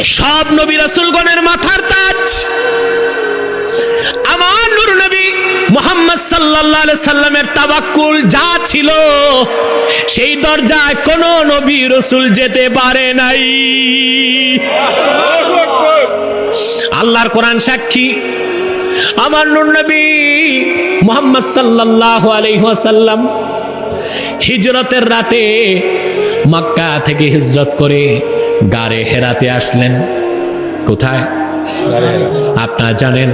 সব নবী রাসূলগণের মাথার তাজ। আমার নূর নবী মোহাম্মদ আলাইহি সাল্লামের তাওয়াক্কুল যা ছিল সেই দরজায় কোন নবী রসুল যেতে পারে নাই। আল্লাহর কোরআন সাক্ষী। আমার নূর নবী মোহাম্মদ সাল্লাল্লাহু আলাইহি ওয়াসাল্লাম হিজরতের রাতে মক্কা থেকে হিজরত করে গারে হেরাতে আসলেন। কোথায়? আপনারা জানেন,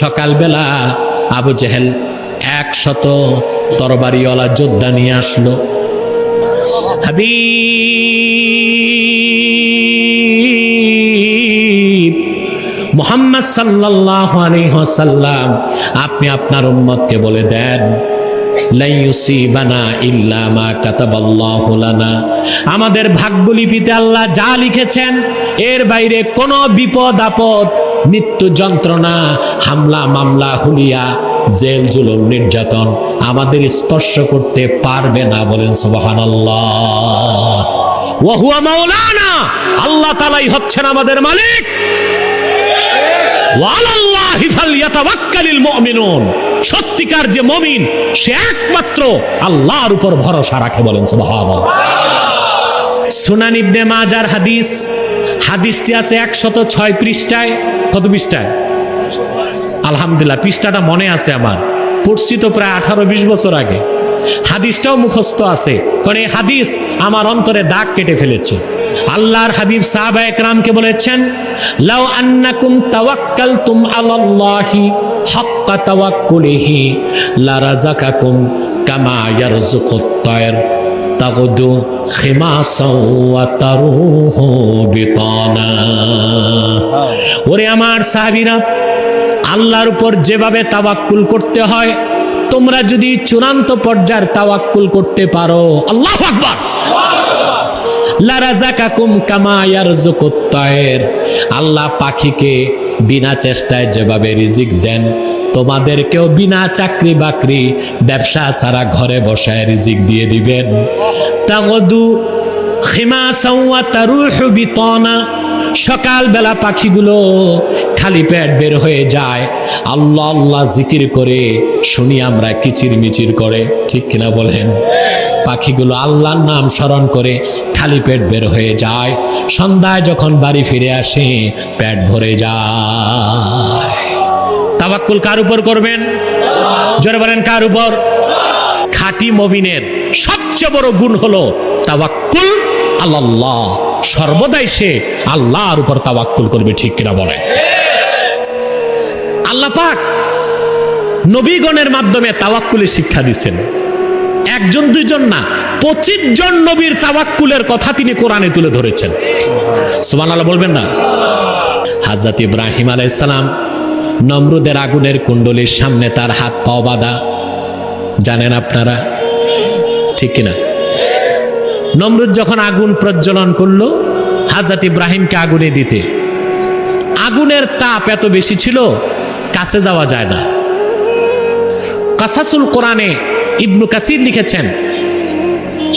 সকালবেলা আবু জেহেল একশত তরবারিওয়ালা যোদ্ধা নিয়ে আসলো। হাবিব, মোহাম্মদ সাল্লাল্লাহু আলাইহি ওয়াসাল্লাম, আপনি আপনার উম্মতকে বলে দেন আমাদের ভাগ্যলিপিতে আল্লাহ যা লিখেছেন, এর বাইরে কোনো বিপদ আপদ, মৃত্যু যন্ত্রণা, হামলা মামলা, হুলিয়া, জেল, জুলুম, নির্যাতন আমাদের স্পর্শ করতে পারবে না বলেন সুবহানাল্লাহ। ওয়াহুয়া মাওলানা! আল্লাহ তালাই হচ্ছেন আমাদের মালিক। সত্যিকার যে মমিন, সে একমাত্র আল্লাহর উপর ভরসা রাখে বলেন সুনান মাজার হাদিস, হাদিসটি আছে একশত ছয় পৃষ্ঠায়। কত পৃষ্ঠায়? আলহামদুলিল্লাহ, পৃষ্ঠাটা মনে আছে আমার। পড়ছি তো প্রায় আঠারো বিশ বছর আগে। হাদিসটাও মুখস্থ আছে। কারণ এই হাদিস আমার অন্তরে দাগ কেটে ফেলেছে। আল্লাহর হাবিব সাহাবা একরামকে বলেছেন, লাউ আন্নাকুম তাওয়াক্কালতুম আলাল্লাহি হাক্কা তাওয়াক্কুলিহি, লারাযাকাকুম কামা ইয়ারযুকুত তায়র, তাগদু খিমাসাও ওয়া তারুহু বিতানা। ওরে আমার সাহাবীরা, আল্লাহর উপর যেভাবে তাওয়াক্কুল করতে হয় তোমরা যদি চূড়ান্ত পর্যায়ের তাওয়াক্কুল করতে পারো। আল্লাহ আকবার। আল্লাহ পাখিকে বিনা চেষ্টায় যেভাবে রিজিক দেন, তোমাদেরকেও বিনা চাকরি বাকরি ব্যবসা ছাড়া ঘরে বসায় রিজিক দিয়ে দিবেন। তাগদু সকালবেলা পাখিগুলো খালি পেট বের হয়ে যায়। আল্লাহ আল্লাহ জিকির করে শুনি আমরা কিচির মিচির করে। ঠিক কিনা বলেন? পাখিগুলো আল্লাহর নাম স্মরণ করে খালি পেট বের হয়ে যায়। সন্ধ্যায় যখন বাড়ি ফিরে আসে, পেট ভরে যায়। তাবাক্কুল কার উপর করবেন? জোরে বলেন, কার উপর? খাঁটি মবিনের সবচেয়ে বড় গুণ হলো তাবাক্কুল আল্লাহ সর্বদাই সে আল্লাহর উপর তাবাক্কুল করবে, ঠিক কিনা বলে আল্লাহ পাক নবীগণের মাধ্যমে তাওয়াক্কুলের শিক্ষা দিচ্ছেন একজন, দুইজন না, পঁচিশ জন নবীর তাওয়াক্কুলের কথা তিনি কোরআনে তুলে ধরেছেন। সুমান আল্লাহ বলবেন না? হাজরত ইব্রাহিম আলাইসালাম নমরুদের আগুনের কুণ্ডলীর সামনে তার হাত পাও বাঁধা। জানেন আপনারা? ঠিক কিনা? নমরুদ যখন আগুন প্রজ্বলন করল, হাজরত ইব্রাহিমকে আগুনে দিতে। আগুনের তাপ এত বেশি ছিল কাছে যাওয়া যায় না। কাসাসুল কোরআনে ইবনু কাসির লিখেছেন,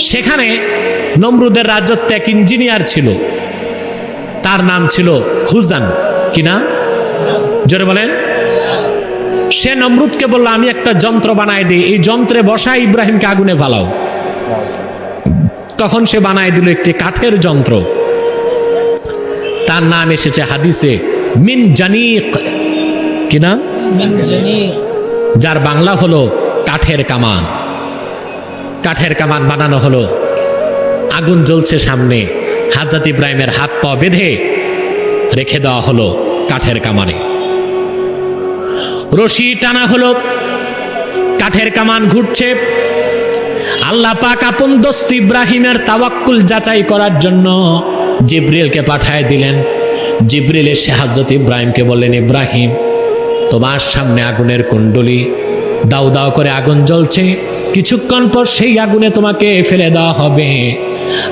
সেখানে নমরুদের রাজত্বে এক ইঞ্জিনিয়ার ছিল। তার নাম ছিল হুজান। কিনা জোরে বলেন। সে নমরুদকে বলল, আমি একটা যন্ত্র বানায় দিই। এই যন্ত্রে বসা ইব্রাহিমকে আগুনে ফালাও। তখন সে বানায় দিল একটি কাঠের যন্ত্র। তার নাম এসেছে হাদিসে, মিন জানিক। কিনা যার বাংলা হলো কাঠের কামান। কাঠের কামান বানানো হলো। আগুন জ্বলছে সামনে। হাজরত ইব্রাহিমের হাত পা বেঁধে রেখে দেওয়া হলো কাঠের কামানে। রশি টানা হলো। কাঠের কামান ঘুরছে। আল্লাহ পাক আপন দোস্ত ইব্রাহিমের তাওয়াক্কুল যাচাই করার জন্য জিব্রিলকে পাঠায় দিলেন। জিব্রিল এসে হাজরত ইব্রাহিমকে বললেন, ইব্রাহিম তোমার সামনে আগুনের কুণ্ডলি। দাও দাউ করে আগুন জ্বলছে। কিছুক্ষণ পর সেই আগুনে তোমাকে ফেলে দেওয়া হবে।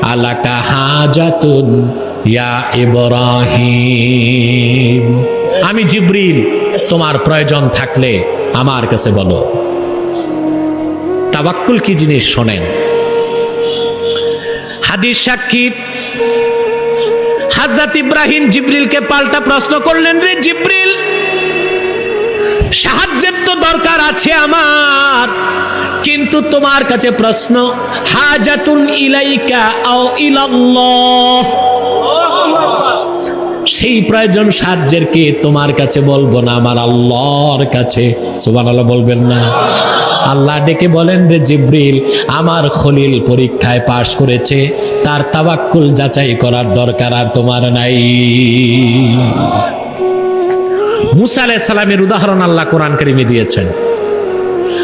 আলাকা হাজাতুন ইয়া ইব্রাহিম। আমি জিব্রিল, তোমার প্রয়োজন থাকলে আমার কাছে বলো। তাবাক্কুল কি জিনিস শোনেন? হাদিস সাক্ষী। হাজরত ইব্রাহিম জিব্রিলকে পাল্টা প্রশ্ন করলেন, রে জিব্রিল দরকার আছে আমার। কিন্তু তোমার কাছে প্রশ্ন, হাজাতুন ইলাইকা আও ইলাল্লাহ। সেই প্রয়োজন সাহায্যের কে তোমার কাছে বলব না আমার আল্লাহর কাছে? সুবহানাল্লাহ বলবেন না। আল্লাহ ডেকে বলেন রে জিব্রিল, আমার খলিল পরীক্ষায় পাশ করেছে, তার তাবাক্কুল যাচাই করার দরকার আর তোমার নাই। মুসা আলাইহিস সালামের উদাহরণ আল্লাহ কোরআন কারিমে দিয়েছেন।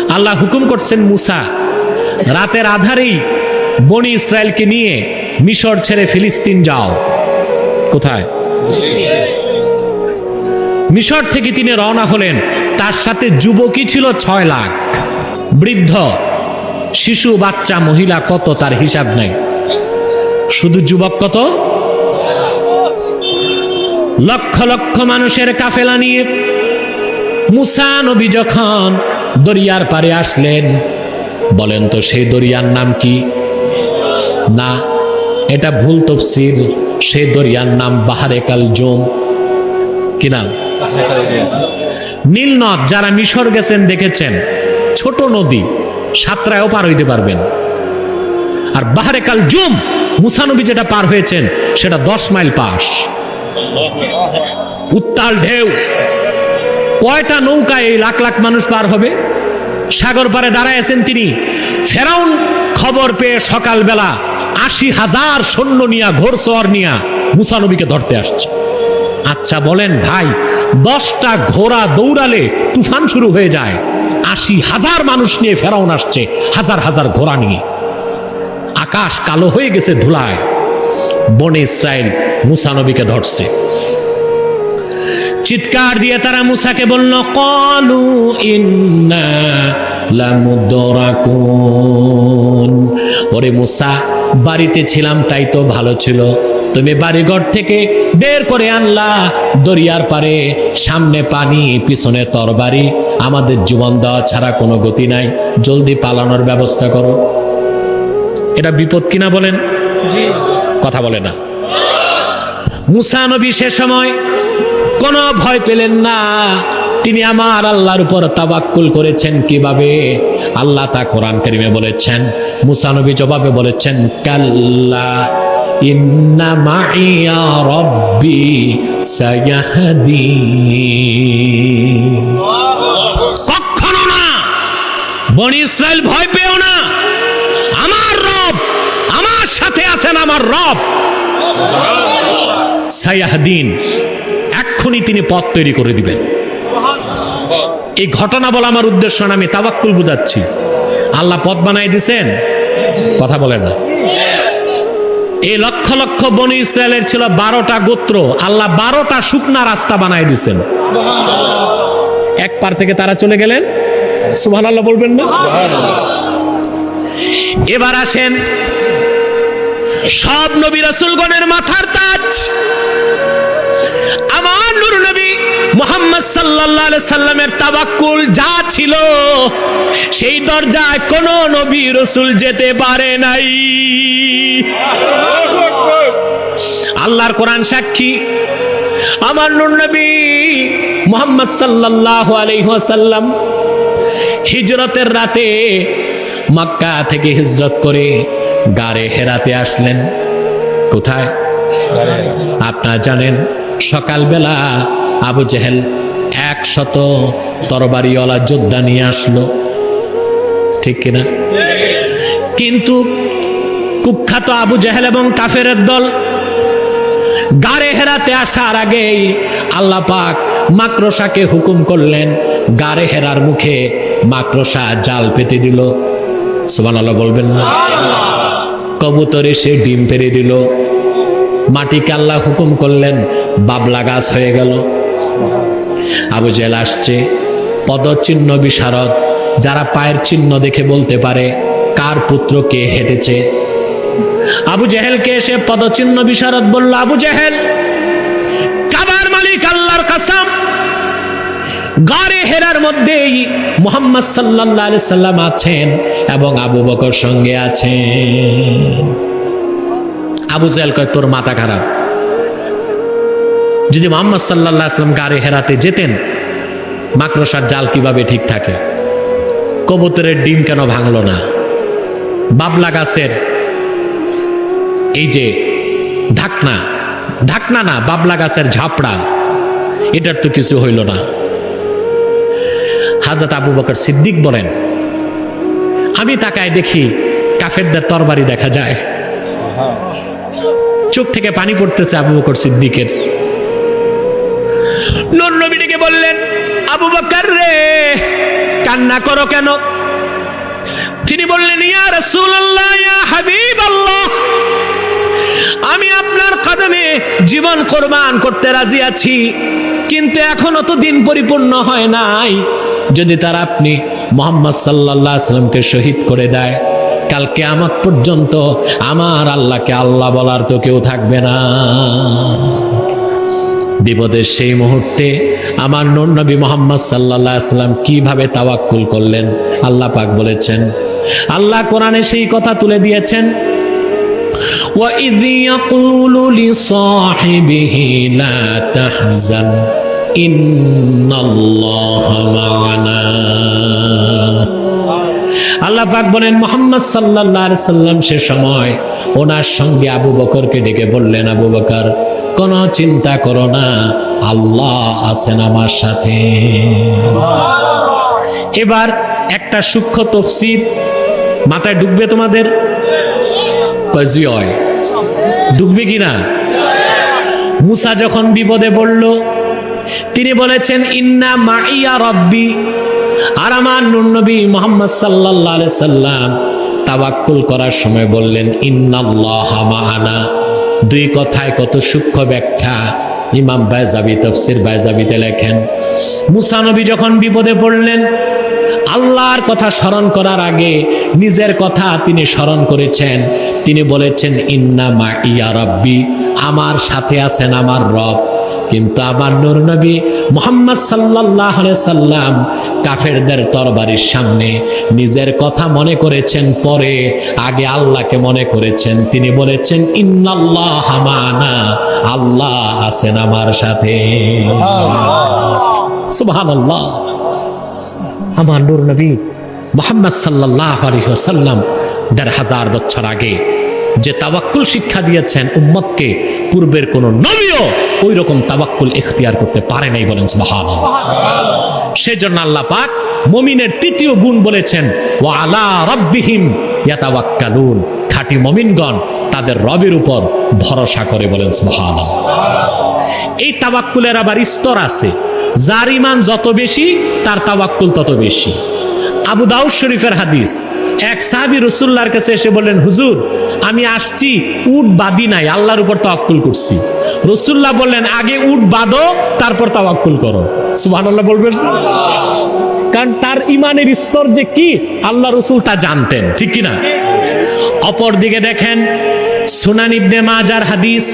আল্লাহ হুকুম করছেন মুসা, রাতের আধারেই বনি ইসরায়েলকে নিয়ে মিশর ছেড়ে ফিলিস্তিন যাও। কোথায়? মিশর থেকে তিনি রওনা হলেন, তার সাথে যুবকই ছিল ছয় লাখ। বৃদ্ধ, শিশু, বাচ্চা, মহিলা কত তার হিসাব নেই। শুধু যুবক কত? লক্ষ লক্ষ মানুষের কাফেলা নিয়ে মুসা নবী যখন দরিয়ার পারে আসলেন, বলেন তো সেই দরিয়ার নাম কি? না, এটা ভুল তফসির সেই দরিয়ার নাম বাহারে কাল জোম। কি নাম? নীলনদ, যারা মিশর গেছেন দেখেছেন, ছোট নদী, সাতরায়ও পার হইতে পারবেন। আর বাহারে কাল জুম মুসানবী যেটা পার হয়েছেন, সেটা দশ মাইল পাশ। উত্তাল ঢেউ। কয়টা নৌকায় লাখ লাখ মানুষ পার হবে? সাগর পারে দাঁড়ায় আছেন তিনি। ফেরাউন খবর পেয়ে সকালবেলা আশি হাজার সৈন্য নিয়া ঘোরসোয়ার নিয়া মুসানবীকে ধরতে আসছে। আচ্ছা বলেন ভাই, দশটা ঘোড়া দৌড়ালে তুফান শুরু হয়ে যায়। আশি হাজার মানুষ নিয়ে ফেরাউন আসছে, হাজার হাজার ঘোড়া নিয়ে। আকাশ কালো হয়ে গেছে ধুলায়। বনে ইসরায়েল মুসানবীকে ধরছে। চিৎকার দিয়ে তারা মুসাকে বলল কলু ইন্না ওরে মুসা বাড়িতে ছিলাম তাই তো ভালো ছিল। তুমি বাড়িঘর থেকে বের করে আনলা দরিয়ার পারে সামনে পানি পিছনে তরবারি। আমাদের জীবন দেওয়া ছাড়া কোনো গতি নাই। জলদি পালানোর ব্যবস্থা করো। এটা বিপদ কিনা বলেন? কথা বলে না। মুসা নবী সে সময় কোনো ভয় পেলেন না। তিনি আমার আল্লাহর উপর তাবাক্কুল করেছেন কীভাবে? আল্লাহ তা কোরআন কারিমে বলেছেন, মুসা নবী জবাবে বলেছেন, কাল্লা কখনো না। বনি ইসরায়েল ভয় পেও না। আমার রব, আমার সাথে আছেন আমার রব। সায়াহদিন এক্ষুনি তিনি পথ তৈরি করে দিবেন এই ঘটনা বলা আমার উদ্দেশ্য না আমি তাবাক্কুল বুঝাচ্ছি। আল্লাহ পথ বানাই দিছেন কথা বলে না। এই লক্ষ লক্ষ বনি ইসরায়েলের ছিল বারোটা গোত্র আল্লাহ বারোটা শুকনা রাস্তা বানাই দিছেন। এক পার থেকে তারা চলে গেলেন? সুবহান আল্লাহ বলবেন না? এবার আসেন সব নবী রাসূলগণের মাথার তাজ। আমার নূর নবী মোহাম্মদ সাল্লাল্লাহু সাল্লামের তাবাক্কুল যা ছিল, সেই দরজায় কোন নবী রসুল যেতে পারে নাই। আল্লাহর কোরআন সাক্ষী। আমার নূর নবী মোহাম্মদ সাল্লাল্লাহু আলাইহি হিজরতের রাতে মক্কা থেকে হিজরত করে গারে হেরাতে আসলেন। কোথায়? আপনারা জানেন, সকালবেলা আবু জেহেল একশত তরবারিওয়ালা যোদ্ধা নিয়ে আসলো। ঠিক কিনা? কিন্তু কুখ্যাত আবু জেহেল এবং কাফেরের দল গাড়ে হেরাতে আসার আগেই আল্লাহ পাক মাকড়সাকে হুকুম করলেন গাড়ে হেরার মুখে মাকড়সা জাল পেতে দিল। সোমান আল্লাহ বলবেন না? কবুতরে সে ডিম পেরে দিল। মাটিকে আল্লাহ হুকুম করলেন, বাবলা গাছ হয়ে গেল। আবু জেল আসছে। পদচিহ্ন বিশারদ, যারা পায়ের চিহ্ন দেখে বলতে পারে, কার পুত্র কে হেঁটেছে? আবু জেহেলকে এসে পদচিহ্ন বিশারদ বলল, আবু জেহেল, কাবার মালিক আল্লাহর কাসাম গারে হেরার মধ্যেই মোহাম্মদ সাল্লাহ সাল্লাম আছেন এবং আবু বকর সঙ্গে আছেন। আবু জেহেল কয়, তোর মাথা খারাপ। যদি মোহাম্মদ সাল্লাহ আসলাম গাড়ি হেরাতে যেতেন, মাকড়সার জাল কীভাবে ঠিক থাকে? কবুতরের ডিম কেন ভাঙল না? বাবলা গাছের এই যে ঢাকনা ঢাকনা না, বাবলা গাছের ঝাপড়া, এটার তো কিছু হইল না। হাজরত আবু বকর সিদ্দিক বলেন, আমি তাকায় দেখি কাফেরদের তরবারি দেখা যায়। চোখ থেকে পানি পড়তেছে আবু বকর সিদ্দিকের। নূর বললেন, আবু বকর রে, কান্না করো কেন? তিনি বললেন, ইয়া রাসূলুল্লাহ, ইয়া হাবিবাল্লাহ, আমি আপনার কদমে জীবন কোরবান করতে রাজি আছি, কিন্তু এখনও তো দিন পরিপূর্ণ হয় নাই। যদি তারা আপনি মোহাম্মদ সাল্লাল্লাহু আলাইহি সাল্লামকে শহীদ করে দেয় কালকে আমার পর্যন্ত আমার আল্লাহকে আল্লাহ বলার তো কেউ থাকবে না বিপদের সেই মুহূর্তে আমার নূর নবী মোহাম্মদ সাল্লাল্লাহু আলাইহি সাল্লাম কিভাবে তাওয়াক্কুল করলেন আল্লাহ পাক বলেছেন আল্লাহ কোরআনে সেই কথা তুলে দিয়েছেন وإذ يقول لصاحبه لا تحزن إن الله معنا আল্লাহ পাক বলেন, মোহাম্মদ আলাইহি সাল্লাম সে সময় ওনার সঙ্গে আবু বকরকে ডেকে বললেন, আবু বকর, কোনো চিন্তা করো না, আল্লাহ আছেন আমার সাথে। এবার একটা সূক্ষ্ম তফসির মাথায় ঢুকবে তোমাদের? ডুববে কিনা? মুসা যখন বিপদে পড়ল তিনি বলেছেন, ইন্না মাইয়া রব্বি। আর আমার নুনবী মোহাম্মদ সাল্লাহ সাল্লাম তাবাক্কুল করার সময় বললেন, ইন্নাল্লাহ দুই কথায় কত সূক্ষ্ম ব্যাখ্যা ইমাম বাইজাবি, তফসির বাইজাবিতে লেখেন। মুসা নবী যখন বিপদে পড়লেন, আল্লাহর কথা স্মরণ করার আগে নিজের কথা তিনি স্মরণ করেছেন। তিনি বলেছেন, ইন্না মা ইয়া রব্বি। আমার সাথে আছেন আমার রব। কিন্তু আমার নূর নবী মোহাম্মদ সাল্লাহ সাল্লাম কাফেরদের তরবারির সামনে নিজের কথা মনে করেছেন পরে আগে আল্লাহকে মনে করেছেন। তিনি বলেছেন ইন্নাল্লাহ মানা আল্লাহ আছেন আমার সাথে। সুবহানাল্লাহ। আমার নূর নবী মোহাম্মদ সাল্লাহ আলহিহাসাল্লাম দেড় হাজার বছর আগে যে তাবাক্কুল শিক্ষা দিয়েছেন উম্মতকে, পূর্বের কোন নবীও ওই রকম তাবাক্কুল ইখতিয়ার করতে পারে নাই বলেন সুবহান সেজন্য আল্লাহ পাক মমিনের তৃতীয় গুণ বলেছেন ও আলা রব্বিহিম ইয়াতাওয়াক্কালুন। খাঁটি মমিনগণ তাদের রবের উপর ভরসা করে বলেন সুবহান এই তাবাক্কুলের আবার স্তর আছে। যার ইমান যত বেশি, তার তাওয়াক্কুল তত বেশি। আবু দাউদ শরীফের হাদিস। এক সাহাবি রসুল্লাহর কাছে এসে বললেন, হুজুর, আমি আসছি, উট বাদি নাই, আল্লাহর উপর তাওয়াক্কুল করছি। রসুল্লাহ বললেন, আগে উট বাদো তারপর তাওয়াক্কুল করো। সুবহানাল্লাহ বলবেন? কারণ তার ইমানের স্তর যে কি, আল্লাহ রসুল তা জানতেন, ঠিক কি না অপর দিকে দেখেন, সুনান ইবনে মাজার হাদিস,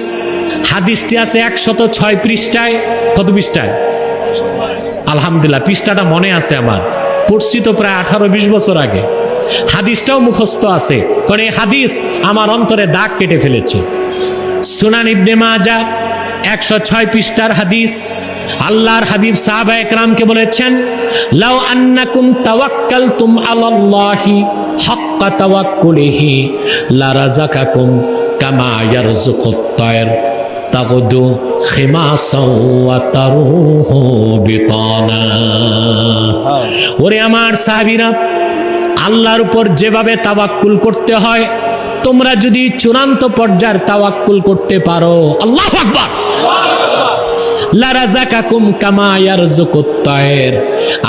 হাদিসটি আছে একশত ছয় পৃষ্ঠায়, কত পৃষ্ঠায়? আলহামদুলিল্লাহ, পৃষ্ঠাটা মনে আছে আমার। পড়ছি তো প্রায় আঠারো, বিশ বছর আগে। হাদিসটাও মুখস্থ আছে। কারণ এই হাদিস আমার অন্তরে দাগ কেটে ফেলেছে। সুনান ইবনে মাজা, একশো ছয় পৃষ্ঠার হাদিস। আল্লাহর হাবিব সাহাবা একরামকে বলেছেন, লাউ আন্নাকুম তাওয়াক্কালতুম আলাল্লাহি হাক্কা তাওয়াক্কুলিহি লারাযাকাকুম কামা ইয়ারযুকুত তায়র। তাগদু ওরে আমার সাহাবীরা, আল্লাহর উপর যেভাবে তাওয়াক্কুল করতে হয়, তোমরা যদি চূড়ান্ত পর্যায়ের তাওয়াক্কুল করতে পারো, আল্লাহু আকবার।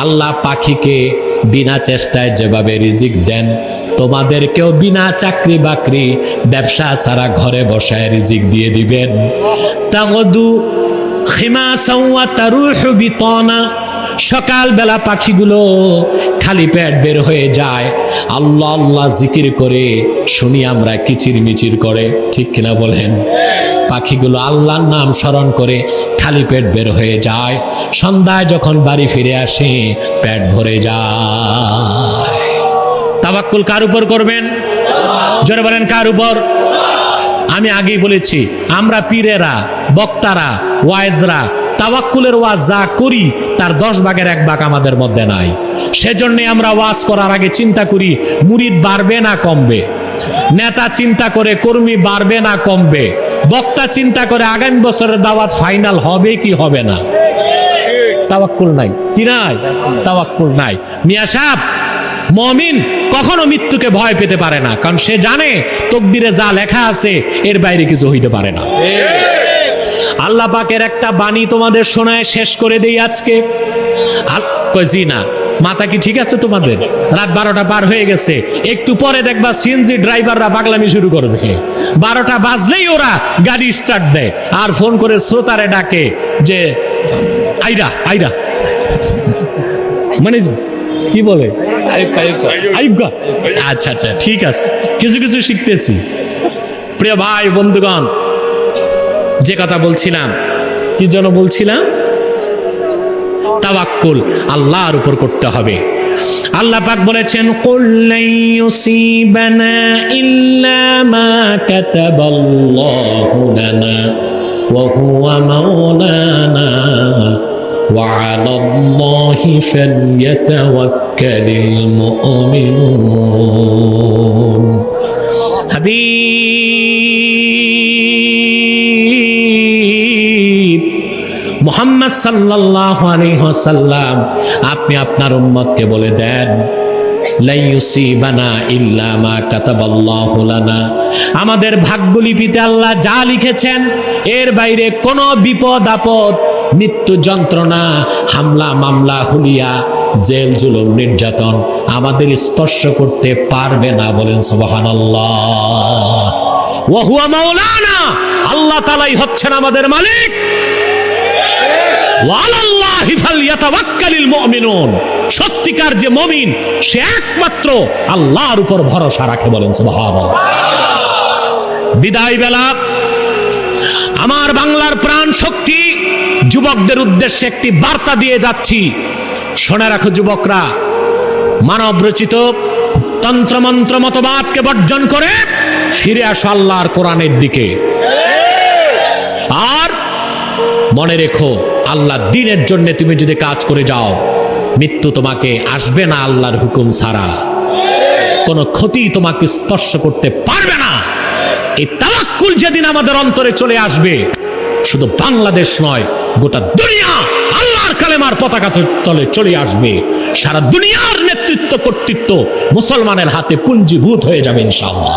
আল্লাহ পাখিকে বিনা চেষ্টায় যেভাবে রিজিক দেন তোমাদেরকেও বিনা চাকরি বাকরি ব্যবসা ছাড়া ঘরে বসায় রিজিক দিয়ে দিবেন। তাগদু খিমাসাও ওয়া তারুহু বিতানা। সকালবেলা পাখিগুলো খালি পেট বের হয়ে যায়। আল্লাহ আল্লাহ জিকির করে শুনি আমরা কিচির মিচির করে। ঠিক কিনা বলেন? পাখিগুলো আল্লাহর নাম স্মরণ করে খালি পেট বের হয়ে যায়। সন্ধ্যায় যখন বাড়ি ফিরে আসে, পেট ভরে যায়। তাবাক্কুল কার উপর করবেন? জোরে বলেন, কার উপর? আমি আগেই বলেছি, আমরা পীরেরা, বক্তারা, ওয়াইজরা, তাওয়াক্কুলের ওয়াজ যা করি, তার দশ ভাগের এক ভাগ আমাদের মধ্যে নাই। সেজন্য আমরা ওয়াজ করার আগে চিন্তা করি, মুরিদ বাড়বে না কমবে? নেতা চিন্তা করে, কর্মী বাড়বে না কমবে? বক্তা চিন্তা করে, আগামী বছরের দাওয়াত ফাইনাল হবে কি হবে না? তাওয়াক্কুল নাই। কি নাই? তাওয়াক্কুল নাই। মিয়া সাহেব মমিন কখনো মৃত্যুকে ভয় পেতে পারে না, কারণ সে জানে তকদিরে যা লেখা আছে, এর বাইরে কিছু হইতে পারে না। আল্লাহ পাকের একটা বাণী তোমাদের শোনায় শেষ করে দেই আজকে। জি না, মাথা কি ঠিক আছে তোমাদের? রাত বারোটা পার হয়ে গেছে, একটু পরে দেখবা সিএনজি ড্রাইভাররা পাগলামি শুরু করবে। বারোটা বাজলেই ওরা গাড়ি স্টার্ট দেয়, আর ফোন করে শ্রোতারে ডাকে যে, আইরা আইরা। মানে কি বলে? আচ্ছা আচ্ছা ঠিক আছে। কিছু কিছু শিখতেছি। প্রিয় ভাই, বন্ধুগণ, যে কথা বলছিলাম, কি জন্য বলছিলাম? তাওয়াক্কুল, আল্লাহর উপর করতে হবে। আল্লাহ পাক বলেছেন, কুল ইল্লা মা কাতাবাল্লাহু লানা, ওয়া হুয়া মাওলানা وعلى الله فليتوكل المؤمنون হাবিব মোহাম্মদ সাল্লাল্লাহু আলাইহি ওয়াসাল্লাম আপনি আপনার উম্মতকে বলে দেন লা ইউসিবানা ইল্লা মা কাতাবাল্লাহু লানা আমাদের ভাগ্যলিপিতে আল্লাহ যা লিখেছেন এর বাইরে কোনো বিপদ আপদ মৃত্যু যন্ত্রণা, হামলা, মামলা, হুলিয়া, জেল, জুলুম, নির্যাতন আমাদের স্পর্শ করতে পারবে না বলেন মাওলানা, আল্লাহ তালাই হচ্ছেন আমাদের মালিক। সত্যিকার যে মুমিন, সে একমাত্র আল্লাহর উপর ভরসা রাখে বলেন বিদায় বেলা, আমার বাংলার প্রাণ শক্তি যুবকদের উদ্দেশ্যে একটি বার্তা দিয়ে যাচ্ছি। শোনে রাখো যুবকরা, মানব রচিত তন্ত্রমন্ত্র মতবাদকে বর্জন করে ফিরে আসো আল্লাহর কোরআনের দিকে। আর মনে রেখো, আল্লাহ দিনের জন্য তুমি যদি কাজ করে যাও, মৃত্যু তোমাকে আসবে না আল্লাহর হুকুম ছাড়া। কোনো ক্ষতি তোমাকে স্পর্শ করতে পারবে না। এই তাওয়াক্কুল যেদিন আমাদের অন্তরে চলে আসবে শুধু বাংলাদেশ নয়, গোটা দুনিয়া আল্লাহর কালেমার পতাকা তলে চলে আসবে। সারা দুনিয়ার নেতৃত্ব কর্তৃত্ব মুসলমানের হাতে পুঞ্জীভূত হয়ে যাবে ইনশাআল্লাহ।